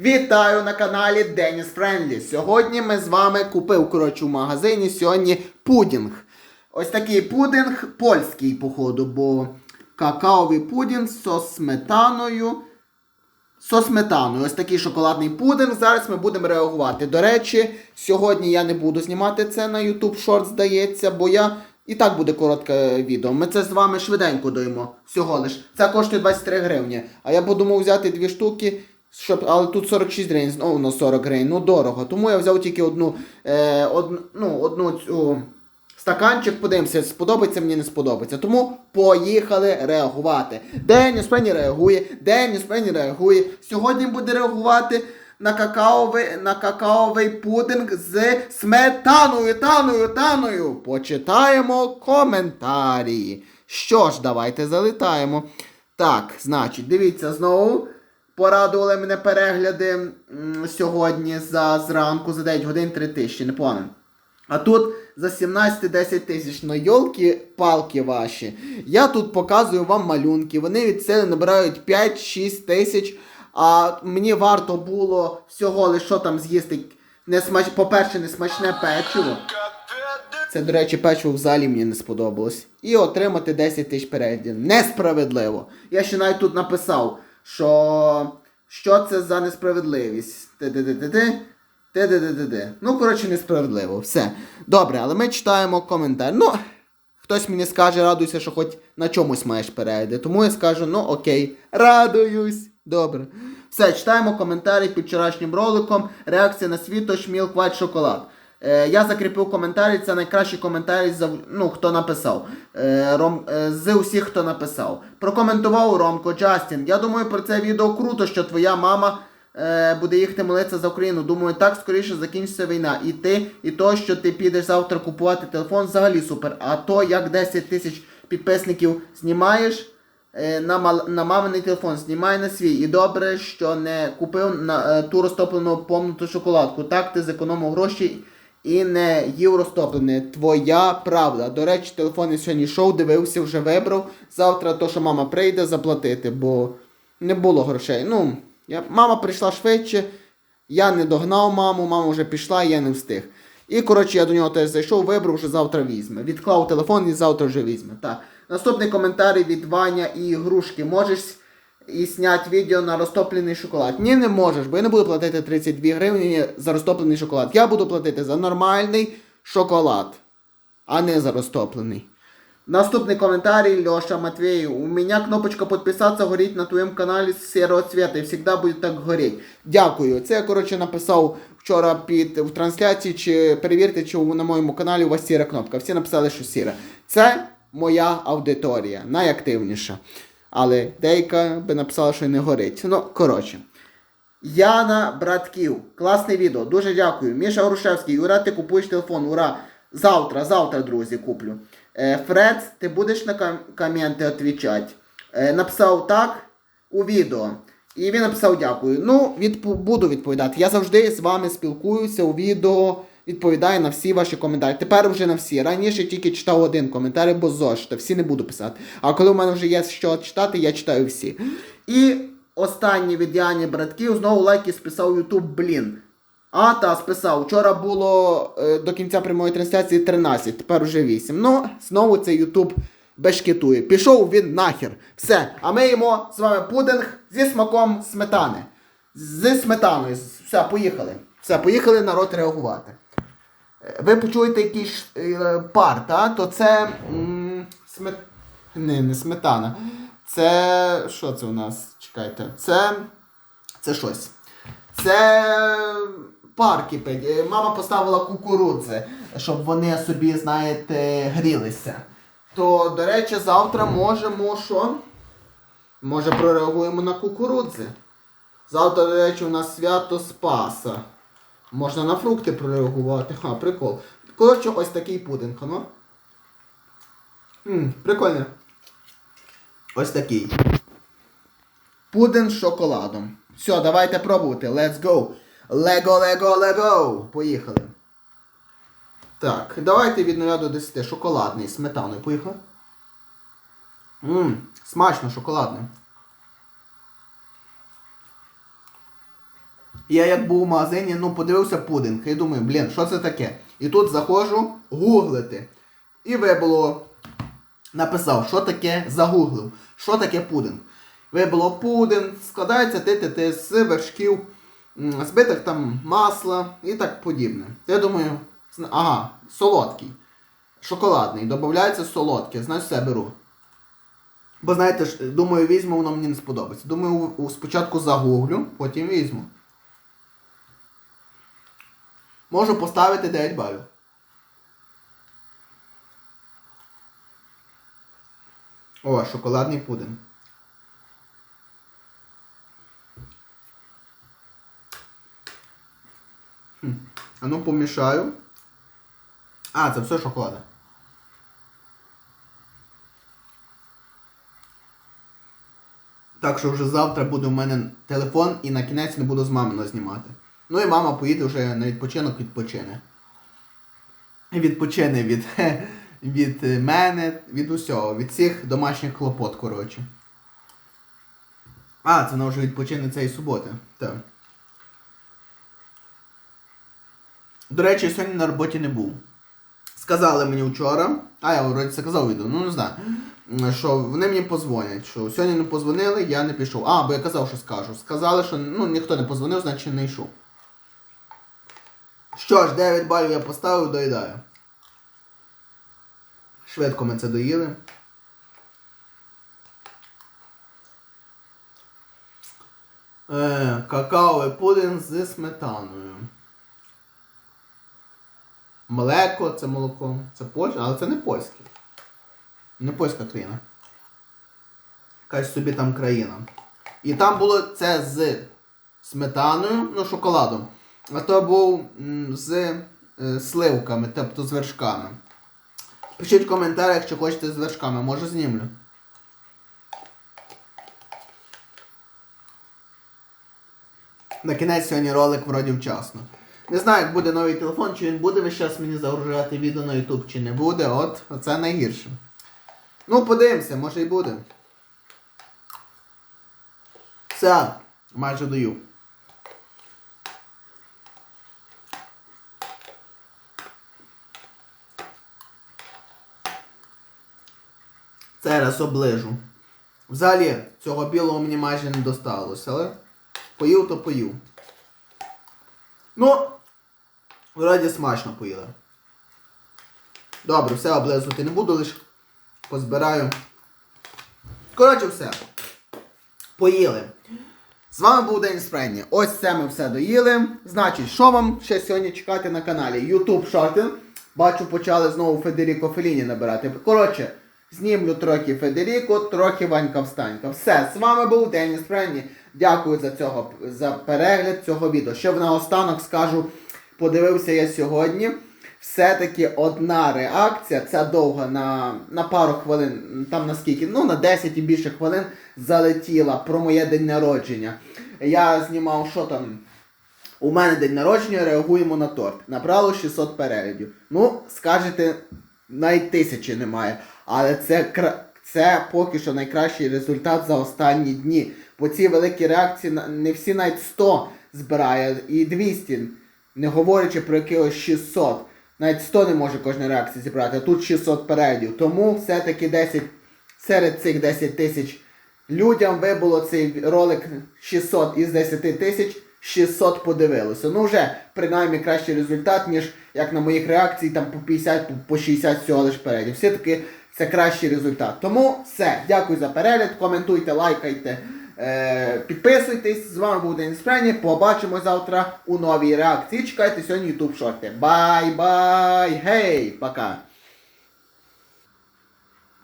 Вітаю на каналі Деніс Френдлі. Сьогодні ми з вами купив коротше в магазині сьогодні пудінг. Ось такий пудинг польський, походу, бо какаовий пудінг з сметаною. Со сметаною. Ось такий шоколадний пудинг. Зараз ми будемо реагувати. До речі, сьогодні я не буду знімати це на YouTube Short, здається, бо я. І так буде коротке відео. Ми це з вами швиденько доїмо. Всього лиш. Це коштує 23 гривні. А я подумав взяти дві штуки, щоб. Але тут 46 гривень, знову на 40 гривень. Ну дорого. Тому я взяв тільки одну. Е, одну, ну, одну цю. Стаканчик, подивимося, сподобається мені не сподобається. Тому поїхали реагувати. Деніс Пенні реагує, Деніс Пенні реагує. Сьогодні буде реагувати на какаовий, на какаовий пудинг з сметаною, таною, таною. Почитаємо коментарі. Що ж, давайте залітаємо. Так, значить, дивіться знову. Порадували мене перегляди сьогодні за зранку, за 9 годин 3 тисячі, непогано. А тут за 17 10 тисяч. Ну йолки палки ваші. Я тут показую вам малюнки. Вони від сили набирають 5-6 тисяч. А мені варто було всього лише що там з'їсти. Не смач... По-перше, не смачне печиво. Це, до речі, печиво взагалі мені не сподобалось. І отримати 10 тисяч переглядів. Несправедливо. Я ще навіть тут написав, що що це за несправедливість. Ти-ти-ти-ти-ти. Ну, коротше, несправедливо. Все. Добре, але ми читаємо коментар. Ну, хтось мені скаже, радуйся, що хоч на чомусь маєш перегляди. Тому я скажу, ну окей, радуюсь. Добре. Все, читаємо коментарі під вчорашнім роликом. Реакція на світоч шміл, White шоколад. Е, я закріпив коментарі, це найкращий коментарі, ну, хто написав. Е, Ром, е, з усіх, хто написав. Прокоментував Ромко Джастін. Я думаю, про це відео круто, що твоя мама буде їхати молитися за Україну. Думаю, так скоріше закінчиться війна. І ти, і то, що ти підеш завтра купувати телефон, взагалі супер. А то, як 10 тисяч підписників знімаєш. На, мал- на маминий телефон знімай на свій. І добре, що не купив на ту розтоплену помнуту шоколадку. Так ти зекономив гроші і не їв розтоплене. Твоя правда. До речі, телефон я сьогодні йшов, дивився, вже вибрав. Завтра то, що мама прийде заплатити, бо не було грошей. Ну, я, мама прийшла швидше, я не догнав маму, мама вже пішла, я не встиг. І, коротше, я до нього теж зайшов, вибрав, що завтра візьме. Відклав телефон і завтра вже візьме. Так. Наступний коментар від Ваня і Ігрушки. Можеш і зняти відео на розтоплений шоколад. Ні, не можеш, бо я не буду платити 32 гривні за розтоплений шоколад. Я буду платити за нормальний шоколад, а не за розтоплений. Наступний комментарий Леша Матвеев. У меня кнопочка подписаться горить на твоєму каналі з серого цвета і завжди буде так горіти. Дякую. Це я, коротше, написав вчора під в трансляції, чи перевірте, чи на моєму каналі у вас сіра кнопка. Всі написали, що сіра. Це моя аудиторія, найактивніша. Але деяка би написала, що не горить. Ну, коротше. Яна Братків. Класне відео. Дуже дякую. Міша Грушевський. Ура, ти купуєш телефон. Ура! Завтра, завтра, друзі, куплю. Е, Фред, ти будеш на ком- коменти відповідати? Е, написав так у відео. І він написав дякую. Ну, відпо- буду відповідати. Я завжди з вами спілкуюся у відео, відповідаю на всі ваші коментарі. Тепер вже на всі. Раніше тільки читав один коментар, бо зошита, всі не буду писати. А коли в мене вже є що читати, я читаю всі. І останній від Яні Братків знову лайки списав Ютуб, блін. А, та, списав. Вчора було е, до кінця прямої трансляції 13, тепер вже 8. Ну, знову цей Ютуб бешкетує. Пішов він нахер. Все. А ми їмо з вами пудинг зі смаком сметани. Зі сметаною. Все, поїхали. Все, поїхали народ реагувати. Е, Ви почуєте якийсь е, пар, та? то це. М, смет... Не, не сметана. Це. Що це у нас? Чекайте. Це. Це щось. Це пар кипить. Е, Мама поставила кукурудзи, щоб вони собі, знаєте, грілися. То, до речі, завтра можемо що? Може прореагуємо на кукурудзи. Завтра, до речі, у нас свято Спаса. Можна на фрукти прореагувати. Ха, прикол. Коротше, ось такий пудинг, ну. М, прикольно. Ось такий. Пудинг з шоколадом. Все, давайте пробувати. Let's go. Лего, лего, лего. Поїхали. Так, давайте від 0 до 10. Шоколадний сметаною. Поїхали. Ммм, смачно, шоколадний. Я як був в магазині, ну подивився пудинг. І думаю, блін, що це таке? І тут заходжу гуглити. І вибило, написав, що таке, загуглив, що таке пудинг. Вибило пудинг, складається ти з вершків, збитих там масла і так подібне. Я думаю, ага, солодкий. Шоколадний, додається солодке, значить все беру. Бо знаєте думаю, візьму, воно мені не сподобається. Думаю, у- у- спочатку загуглю, потім візьму. Можу поставити 9 балів. О, шоколадний пудинг. А ну помішаю. А, це все шоколада. Так що вже завтра буде у мене телефон і на кінець не буду з мамою знімати. Ну і мама поїде вже на відпочинок відпочине. Відпочине від, від мене, від усього, від всіх домашніх клопот, коротше. А, це вона вже відпочине цієї суботи. Так. До речі, сьогодні на роботі не був. Сказали мені вчора, а я вроді це казав відео, ну не знаю, що вони мені позвонять, що сьогодні не позвонили, я не пішов. А, бо я казав, що скажу. Сказали, що ну, ніхто не позвонив, значить не йшов. Що ж, 9 балів я поставив, доїдаю. Швидко ми це доїли. Е, какаовий пудинг зі сметаною. Млеко це молоко. Це Польща, але це не польське. Не польська країна. Якась собі там країна. І там було це з сметаною, ну, шоколадом. А то був з е, сливками, тобто з вершками. Пишіть в коментарях, чи хочете з вершками, може знімлю. На кінець сьогодні ролик вроді вчасно. Не знаю, як буде новий телефон, чи він буде весь час мені загружати відео на YouTube, чи не буде. От, оце найгірше. Ну, подивимося, може і буде. Все, майже даю. Зараз оближу. Взагалі, цього білого мені майже не досталося, але поїв, то поїв. Ну, вроді смачно поїли. Добре, все облизувати не буду, лише позбираю. Коротше, все. Поїли. З вами був День Спренні. Ось це ми все доїли. Значить, що вам ще сьогодні чекати на каналі? YouTube шорти. Бачу, почали знову Федеріко Феліні набирати. Коротше, знімлю трохи Федеріко, трохи Ванька Встанька. Все, з вами був Деніс Френні. Дякую за цього, за перегляд цього відео. Ще наостанок скажу, подивився я сьогодні. Все-таки одна реакція, ця довга на, на пару хвилин, там на скільки, ну на 10 і більше хвилин залетіла про моє день народження. Я знімав, що там. У мене день народження, реагуємо на торт. Набрало 600 переглядів. Ну, скажете, навіть тисячі немає. Але це, це поки що найкращий результат за останні дні. Бо ці великі реакції не всі навіть 100 збирає і 200, не говорячи про якихось 600. Навіть 100 не може кожна реакція зібрати, а тут 600 переглядів. Тому все-таки 10, серед цих 10 тисяч людям вибуло цей ролик 600 із 10 тисяч, 600 подивилося. Ну вже принаймні кращий результат, ніж як на моїх реакцій там по 50, по- по 60 всього лиш переглядів. Все-таки це кращий результат. Тому все, дякую за перегляд, коментуйте, лайкайте, е, підписуйтесь. З вами був Денис Френі. Побачимо завтра у новій реакції. Чекайте сьогодні YouTube шорти. Бай-бай! Гей! Пока!